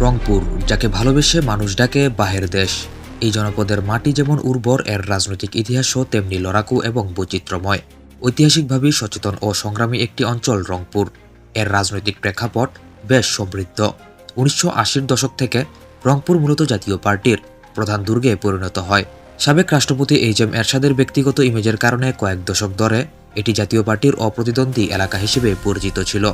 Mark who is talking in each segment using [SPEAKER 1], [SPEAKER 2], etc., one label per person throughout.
[SPEAKER 1] রংপুর, যাকে ভালোবেসে মানুষ ডাকে বাহের দেশ। এই জনপদের মাটি যেমন উর্বর, এর রাজনৈতিক ইতিহাসও তেমনি লড়াকু এবং বৈচিত্র্যময়। ঐতিহাসিকভাবে সচেতন ও সংগ্রামী একটি অঞ্চল রংপুর। এর রাজনৈতিক প্রেক্ষাপট বেশ সমৃদ্ধ। উনিশশো দশক থেকে রংপুর মূলত জাতীয় পার্টির প্রধান দুর্গে পরিণত হয়। সাবেক রাষ্ট্রপতি এইচ এম এরশাদের ব্যক্তিগত ইমেজের কারণে কয়েক দশক ধরে এটি জাতীয় পার্টির অপ্রতিদ্বন্দ্বী এলাকা হিসেবে পরিচিত ছিল।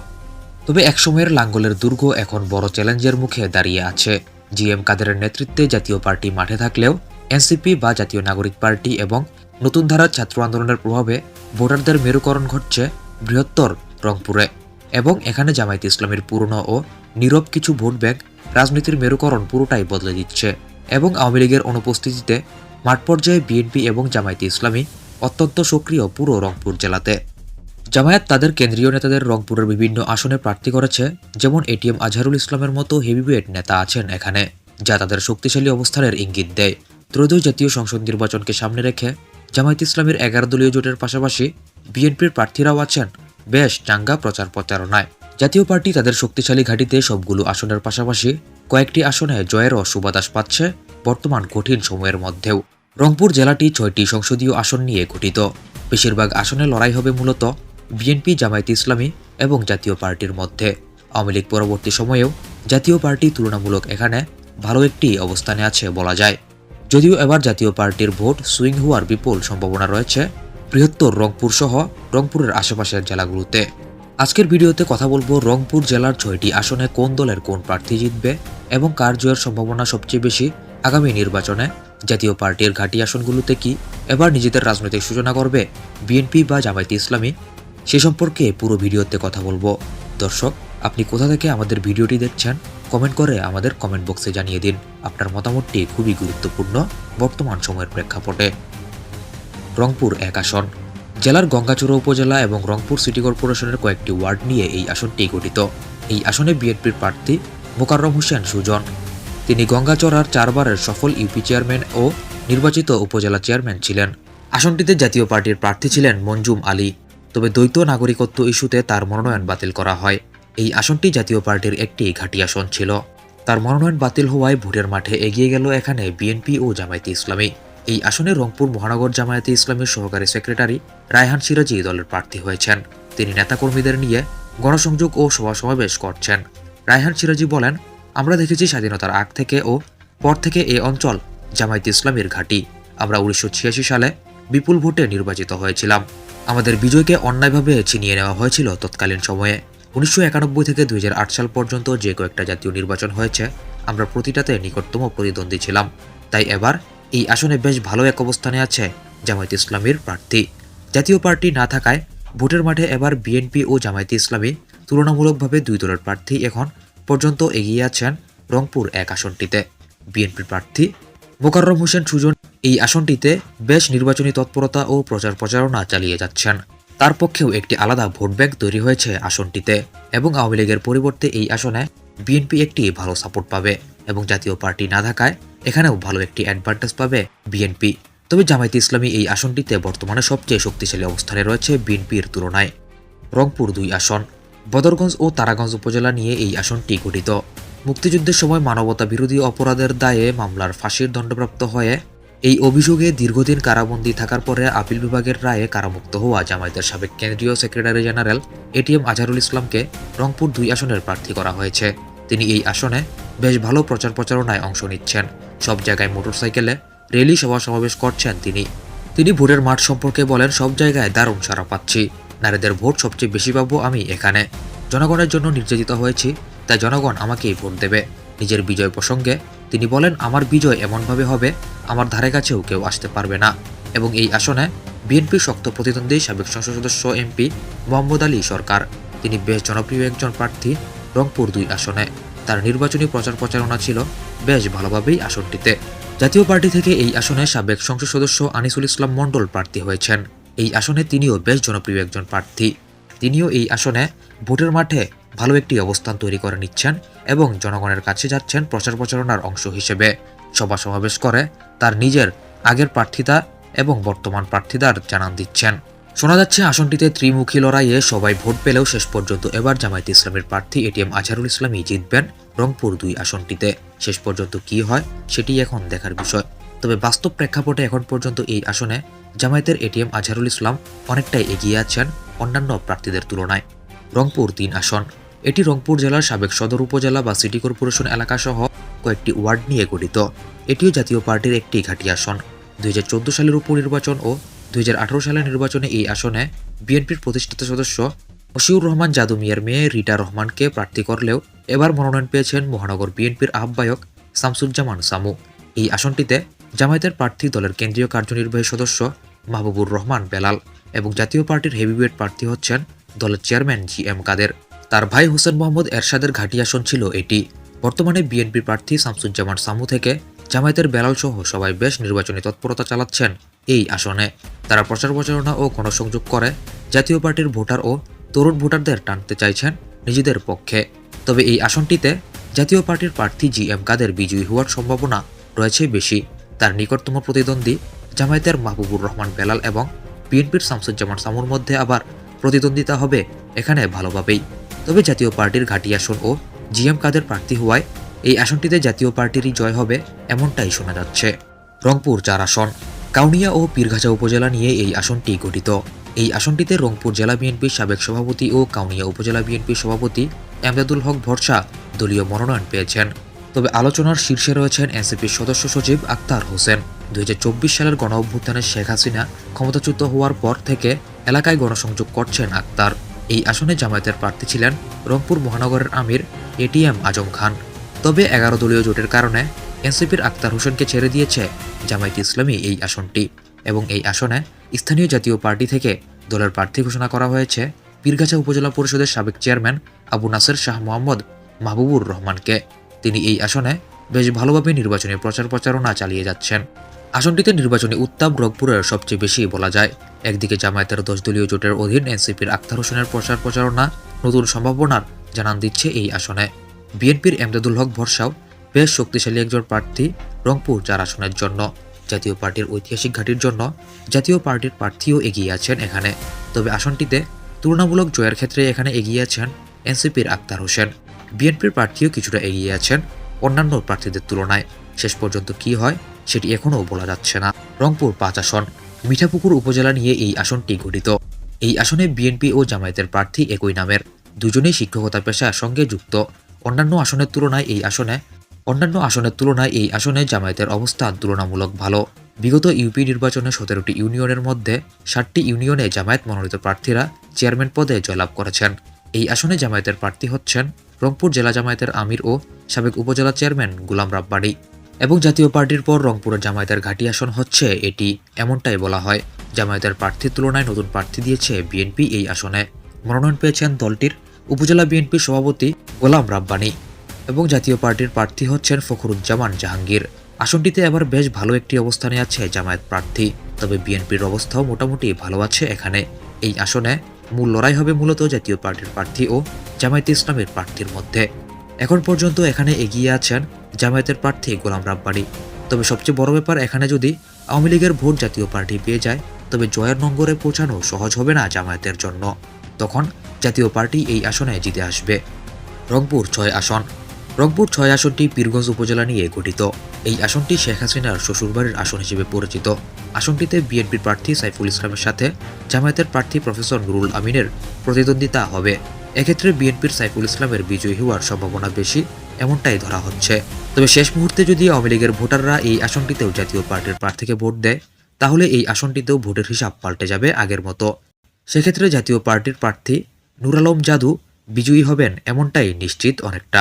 [SPEAKER 1] তবে একসময়ের লাঙ্গলের দুর্গ এখন বড় চ্যালেঞ্জের মুখে দাঁড়িয়ে আছে। জি এম কাদেরের নেতৃত্বে জাতীয় পার্টি মাঠে থাকলেও এনসিপি বা জাতীয় নাগরিক পার্টি এবং নতুন ধারার ছাত্র আন্দোলনের প্রভাবে ভোটারদের মেরুকরণ ঘটছে বৃহত্তর রংপুরে এবং এখানে জামায়াত ইসলামের পুরনো ও নীরব কিছু ভোট ব্যাংক রাজনীতির মেরুকরণ পুরোটাই বদলে দিচ্ছে এবং আওয়ামী লীগের অনুপস্থিতিতে মাঠ পর্যায়ে বিএনপি এবং জামায়াতে ইসলামী অত্যন্ত সক্রিয় পুরো রংপুর জেলাতে। জামায়াত তাদের কেন্দ্রীয় নেতাদের রংপুরের বিভিন্ন আসনে প্রার্থী করেছে, যেমন এটিএম আজহারুল ইসলামের মতো হেভিওয়েট নেতা আছেন এখানে, যা তাদের শক্তিশালী অবস্থানের ইঙ্গিত দেয়। ত্রয়োদশ জাতীয় সংসদ নির্বাচনকে সামনে রেখে জামায়াত ইসলামের এগারো দলীয় জোটের পাশাপাশি বিএনপির প্রার্থীরাও আছেন, বেশ চাঙ্গা প্রচার প্রচারণায়। জাতীয় পার্টি তাদের শক্তিশালী ঘাঁটিতে সবগুলো আসনের পাশাপাশি কয়েকটি আসনে জয়েরও সুবাতাস পাচ্ছে বর্তমান কঠিন সময়ের মধ্যেও। রংপুর জেলাটি ছয়টি সংসদীয় আসন নিয়ে গঠিত। বেশিরভাগ আসনে লড়াই হবে মূলত বিএনপি, জামায়াত ইসলামী এবং জাতীয় পার্টির মধ্যে। আওয়ামী লীগ পরবর্তী সময়েও জাতীয় পার্টি তুলনামূলক এখানে ভালো একটি অবস্থানে আছে বলা যায়। যদিও এবার জাতীয় পার্টির ভোট সুইং হওয়ার বিপুল সম্ভাবনা রয়েছে, বৃহত্তর রংপুর সহ রংপুরের আশেপাশের জেলাগুলোতে। আজকের ভিডিওতে কথা বলব রংপুর জেলার ছয়টি আসনে কোন দলের কোন প্রার্থী জিতবে এবং কার জয়ের সম্ভাবনা সবচেয়ে বেশি আগামী নির্বাচনে। জাতীয় পার্টির ঘাঁটি আসনগুলোতে কি এবার নিজেদের রাজনৈতিক সূচনা করবে বিএনপি বা জামায়াতে ইসলামী? সে সম্পর্কে পুরো ভিডিওতে কথা বলব। দর্শক, আপনি কোথা থেকে আমাদের ভিডিওটি দেখছেন কমেন্ট করে আমাদের কমেন্ট বক্সে জানিয়ে দিন। আপনার মতামতটি খুবই গুরুত্বপূর্ণ বর্তমান সময়ের প্রেক্ষাপটে। রংপুর এক আসন। জেলার গঙ্গাচড়া উপজেলা এবং রংপুর সিটি কর্পোরেশনের কয়েকটি ওয়ার্ড নিয়ে এই আসনটি গঠিত। এই আসনে বিএনপির প্রার্থী মোকাররম হোসেন সুজন। তিনি গঙ্গাচড়ার চারবারের সফল ইউপি চেয়ারম্যান ও নির্বাচিত উপজেলা চেয়ারম্যান ছিলেন। আসনটিতে জাতীয় পার্টির প্রার্থী ছিলেন মঞ্জুম আলী। তবে দ্বৈত নাগরিকত্ব ইস্যুতে তার মনোনয়ন বাতিল করা হয়। এই আসনটি জাতীয় পার্টির একটি ঘাঁটি আসন ছিল। তার মনোনয়ন বাতিল হওয়ায় ভোটের মাঠে এগিয়ে গেল এখানে বিএনপি ও জামায়াতে ইসলামী। এই আসনে রংপুর মহানগর জামায়াতে ইসলামের সহকারী সেক্রেটারি রায়হান সিরাজি দলের প্রার্থী হয়েছেন। তিনি নেতাকর্মীদের নিয়ে গণসংযোগ ও সভা সমাবেশ করছেন। রায়হান সিরাজি বলেন, আমরা দেখেছি স্বাধীনতার আগ থেকে ও পর থেকে এই অঞ্চল জামায়াতে ইসলামের ঘাঁটি। আমরা উনিশশো ছিয়াশি সালে বিপুল ভোটে নির্বাচিত হয়েছিলাম। আমাদের বিজয়কে অন্যায়ভাবে ছিনিয়ে নেওয়া হয়েছিল তৎকালীন সময়ে। উনিশশো একানব্বই থেকে দুই হাজার আট সাল পর্যন্ত যে কয়েকটা জাতীয় নির্বাচন হয়েছে, আমরা প্রতিটাতে নিকটতম প্রতিদ্বন্দ্বী ছিলাম। তাই এবার এই আসনে বেশ ভালো এক অবস্থানে আছে জামায়াত ইসলামীর প্রার্থী। জাতীয় পার্টি না থাকায় ভোটের মাঠে এবার বিএনপি ও জামায়াতে ইসলামী তুলনামূলকভাবে দুই দলের প্রার্থী এখন পর্যন্ত এগিয়ে আছেন রংপুর এক আসনটিতে। বিএনপির প্রার্থী মোকাররম হোসেন সুজন এই আসনটিতে বেশ নির্বাচনী তৎপরতা ও প্রচার প্রচারণা চালিয়ে যাচ্ছেন। তার পক্ষেও একটি আলাদা ভোট ব্যাংক তৈরি হয়েছে আসনটিতে এবং আওয়ামী লীগের পরিবর্তে এই আসনে বিএনপি একটি ভালো সাপোর্ট পাবে এবং জাতীয় পার্টি না থাকায় এখানেও ভালো একটি অ্যাডভান্টেজ পাবে বিএনপি। তবে জামায়াতে ইসলামী এই আসনটিতে বর্তমানে সবচেয়ে শক্তিশালী অবস্থানে রয়েছে বিএনপির তুলনায়। রংপুর দুই আসন, বদরগঞ্জ ও তারাগঞ্জ উপজেলা নিয়ে এই আসনটি গঠিত। মুক্তিযুদ্ধের সময় মানবতা বিরোধী অপরাধের দায়ে মামলার ফাঁসির দণ্ডপ্রাপ্ত হয়ে এই অভিযোগে দীর্ঘদিন কারাবন্দী থাকার পরে আপিল বিভাগের রায়ে কারামুক্ত হওয়া জামায়াতের সাবেক কেন্দ্রীয় সেক্রেটারি জেনারেল এটিএম আজহারুল ইসলামকে রংপুর দুই আসনের প্রার্থী করা হয়েছে। তিনি এই আসনে বেশ ভালো প্রচার প্রচারণায় অংশ নিচ্ছেন। সব জায়গায় মোটরসাইকেলে রেলি সভা সমাবেশ করছেন তিনি। তিনি ভোটের মাঠ সম্পর্কে বলেন, সব জায়গায় দারুণ সারা পাচ্ছি। নারীদের ভোট সবচেয়ে বেশি পাবো আমি এখানে। জনগণের জন্য নির্যাতিত হয়েছি তাই জনগণ আমাকেই ভোট দেবে। নিজের বিজয় প্রসঙ্গে তিনি বলেন, আমার বিজয় এমনভাবে হবে, আমার ধারে কাছেও কেউ আসতে পারবে না। এবং এই আসনে বিএনপির শক্ত প্রতিদ্বন্দ্বী, সাবেক সংসদ সদস্য, এমপি মোহাম্মদ আলী সরকার। তিনি বেশ জনপ্রিয় একজন প্রার্থী রংপুর দুই আসনে। তার নির্বাচনী প্রচার প্রচারণা ছিল বেশ ভালোভাবেই আসনটিতে। জাতীয় পার্টি থেকে এই আসনে সাবেক সংসদ সদস্য আনিসুল ইসলাম মণ্ডল প্রার্থী হয়েছেন। এই আসনে তিনিও বেশ জনপ্রিয় একজন প্রার্থী। তিনিও এই আসনে ভোটের মাঠে ভালো একটি অবস্থান তৈরি করে নিচ্ছেন এবং জনগণের কাছে যাচ্ছেন প্রচার প্রচারণার অংশ হিসেবে। সভা সমাবেশ করে তার নিজের আগের প্রার্থিতা এবং বর্তমান প্রার্থীদার জানান দিচ্ছেন। শোনা যাচ্ছে, আসনটিতে ত্রিমুখী লড়াইয়ে সবাই ভোট পেলেও শেষ পর্যন্ত এবার জামায়াতে ইসলামের প্রার্থী এটিএম আজহারুল ইসলামই জিতবেন রংপুর দুই আসনটিতে। শেষ পর্যন্ত কি হয়, সেটি এখন দেখার বিষয়। তবে বাস্তব প্রেক্ষাপটে এখন পর্যন্ত এই আসনে জামায়াতের এটিএম আজহারুল ইসলাম অনেকটাই এগিয়ে আছেন অন্যান্য প্রার্থীদের তুলনায়। রংপুর তিন আসন। এটি রংপুর জেলার সাবেক সদর উপজেলা বা সিটি কর্পোরেশন এলাকা সহ কয়েকটি ওয়ার্ড নিয়ে গঠিত। এটিও জাতীয় পার্টির একটি ঘাঁটি আসন। দুই হাজার চোদ্দ সালের উপনির্বাচন ও দুই হাজার আঠারো সালের নির্বাচনে এই আসনে বিএনপির প্রতিষ্ঠিত সদস্য মশিউর রহমান জাদু মিয়ার মেয়ে রিটা রহমানকে প্রার্থী করলেও এবার মনোনয়ন পেয়েছেন মহানগর বিএনপির আহ্বায়ক শামসুজ্জামান সামু। এই আসনটিতে জামায়াতের প্রার্থী দলের কেন্দ্রীয় কার্যনির্বাহী সদস্য মাহবুবুর রহমান বেলাল এবং জাতীয় পার্টির হেভিওয়েট প্রার্থী হচ্ছেন দলের চেয়ারম্যান জি এম কাদের। তার ভাই হোসেন মোহাম্মদ এরশাদের ঘাঁটি আসন ছিল এটি। বর্তমানে বিএনপি প্রার্থী শামসুজ্জামান সামু থেকে জামায়াতের বেলাল সহ সবাই বেশ নির্বাচনী তৎপরতা চালাচ্ছেন এই আসনে। তারা প্রচার প্রচারণা ও গণসংযোগ করে, জাতীয় পার্টির ভোটার ও তরুণ ভোটারদের টানতে চাইছেন নিজেদের পক্ষে। তবে এই আসনটিতে জাতীয় পার্টির প্রার্থী জি এম কাদের বিজয়ী হওয়ার সম্ভাবনা রয়েছে বেশি। তার নিকটতম প্রতিদ্বন্দ্বী জামায়াতের মাহবুবুর রহমান বেলাল এবং বিএনপির শামসুজ্জামান সামুর মধ্যে আবার প্রতিদ্বন্দ্বিতা হবে এখানে ভালোভাবেই। তবে জাতীয় পার্টির ঘাটি আসন ও জিএম কাদের প্রার্থী হওয়ায় এই আসনটিতে জাতীয় পার্টিরই জয় হবে এমনটাই শোনা যাচ্ছে। রংপুর চার আসন। কাউনিয়া ও পীরঘাছা উপজেলা নিয়ে এই আসনটি গঠিত। এই আসনটিতে রংপুর জেলা বিএনপির সাবেক সভাপতি ও কাউনিয়া উপজেলা বিএনপির সভাপতি এমদাদুল হক ভরসা দলীয় মনোনয়ন পেয়েছেন। তবে আলোচনার শীর্ষে রয়েছেন এনসিপির সদস্য সচিব আক্তার হোসেন। দুই হাজার চব্বিশ সালের গণ অভ্যুত্থানে শেখ হাসিনা ক্ষমতাচ্যুত হওয়ার পর থেকে এলাকায় গণসংযোগ করছেন আক্তার। এই আসনে জামায়াতের প্রার্থী ছিলেন রংপুর মহানগরের আমির এটিএম আজম খান। তবে এগারো দলীয় জোটের কারণে এনসিপির আক্তার হোসেনকে ছেড়ে দিয়েছে জামায়াত ইসলামী এই আসনটি এবং এই আসনে স্থানীয় জাতীয় পার্টি থেকে দলের প্রার্থী ঘোষণা করা হয়েছে পীরগাছা উপজেলা পরিষদের সাবেক চেয়ারম্যান আবু নাসের শাহ মোহাম্মদ মাহবুবুর রহমানকে। তিনি এই আসনে বেশ ভালোভাবে নির্বাচনী প্রচার প্রচারণা চালিয়ে যাচ্ছেন। আসনটিতে নির্বাচনী উত্তাপ রংপুরের সবচেয়ে বেশি বলা যায়। একদিকে জামায়াতের দশ দলীয় জোটের অধীন এনসিপির আক্তার হোসেনের প্রচার প্রচারণা নতুন সম্ভাবনার জানান দিচ্ছে এই আসনে। বিএনপির এমদাদুল হক ভরসাও বেশ শক্তিশালী একজন প্রার্থী রংপুর চার আসনের জন্য। জাতীয় পার্টির ঐতিহাসিক ঘাটির জন্য জাতীয় পার্টির প্রার্থীও এগিয়ে আছেন এখানে। তবে আসনটিতে তুলনামূলক জয়ের ক্ষেত্রে এখানে এগিয়ে আছেন এনসিপির আক্তার হোসেন। বিএনপির প্রার্থীও কিছুটা এগিয়ে আছেন অন্যান্য প্রার্থীদের তুলনায়। শেষ পর্যন্ত কি হয় সেটি এখনও বলা যাচ্ছে না। রংপুর পাঁচ আসন। মিঠাপুকুর উপজেলা নিয়ে এই আসনটি গঠিত। এই আসনে বিএনপি ও জামায়াতের প্রার্থী একই নামের। দুজনেই শিক্ষকতা পেশার সঙ্গে যুক্ত। অন্যান্য আসনের তুলনায় এই আসনে অন্যান্য আসনের তুলনায় এই আসনে জামায়াতের অবস্থান তুলনামূলক ভালো। বিগত ইউপি নির্বাচনে সতেরোটি ইউনিয়নের মধ্যে ষাটটি ইউনিয়নে জামায়াত মনোনীত প্রার্থীরা চেয়ারম্যান পদে জয়লাভ করেছেন। এই আসনে জামায়াতের প্রার্থী হচ্ছেন রংপুর জেলা জামায়াতের আমির ও সাবেক উপজেলা চেয়ারম্যান গুলাম রাব্বানি। এবং জাতীয় পার্টির পর রংপুরের জামায়াতের ঘাঁটি আসন হচ্ছে, এটি এমনটাই বলা হয়। জামায়াতের প্রার্থীর তুলনায় নতুন প্রার্থী দিয়েছে বিএনপি এই আসনে। মনোনয়ন পেয়েছেন দলটির উপজেলা বিএনপির সভাপতি গোলাম রাব্বানি এবং জাতীয় পার্টির প্রার্থী হচ্ছেন ফখরুজ্জামান জাহাঙ্গীর। আসনটিতে এবার বেশ ভালো একটি অবস্থানে আছে জামায়াত প্রার্থী, তবে বিএনপির অবস্থাও মোটামুটি ভালো আছে এখানে। এই আসনে মূল লড়াই হবে মূলত জাতীয় পার্টির প্রার্থী ও জামায়াত ইসলামের প্রার্থীর মধ্যে। এখন পর্যন্ত এখানে এগিয়ে আছেন জামায়াতের প্রার্থী গোলাম রাব্বানি। তবে সবচেয়ে বড় ব্যাপার, এখানে যদি আওয়ামী লীগের ভোট জাতীয় পার্টি পেয়ে যায়, তবে জয়ের নঙ্গরে পৌঁছানো সহজ হবে না জামায়াতের জন্য। তখন জাতীয় পার্টি এই আসনে জিতে আসবে। রংপুর ছয় আসন। রংপুর ছয় আসনটি পীরগঞ্জ উপজেলা নিয়ে গঠিত। এই আসনটি শেখ হাসিনার শ্বশুরবাড়ির আসন হিসেবে পরিচিত। আসনটিতে বিএনপির প্রার্থী সাইফুল ইসলামের সাথে জামায়াতের প্রার্থী প্রফেসর নুরুল আমিনের প্রতিদ্বন্দ্বিতা হবে। এক্ষেত্রে বিএনপির সাইফুল ইসলামের বিজয়ী হওয়ার সম্ভাবনা বেশি, এমনটাই ধরা হচ্ছে। তবে শেষ মুহূর্তে যদি আওয়ামী লীগের ভোটাররা এই আসনটিতেও জাতীয় পার্টির প্রার্থীকে ভোট দেয়, তাহলে এই আসনটিতেও ভোটের হিসাব পাল্টে যাবে আগের মতো। সেক্ষেত্রে জাতীয় পার্টির প্রার্থী নুরালম জাদু বিজয়ী হবেন, এমনটাই নিশ্চিত অনেকটা।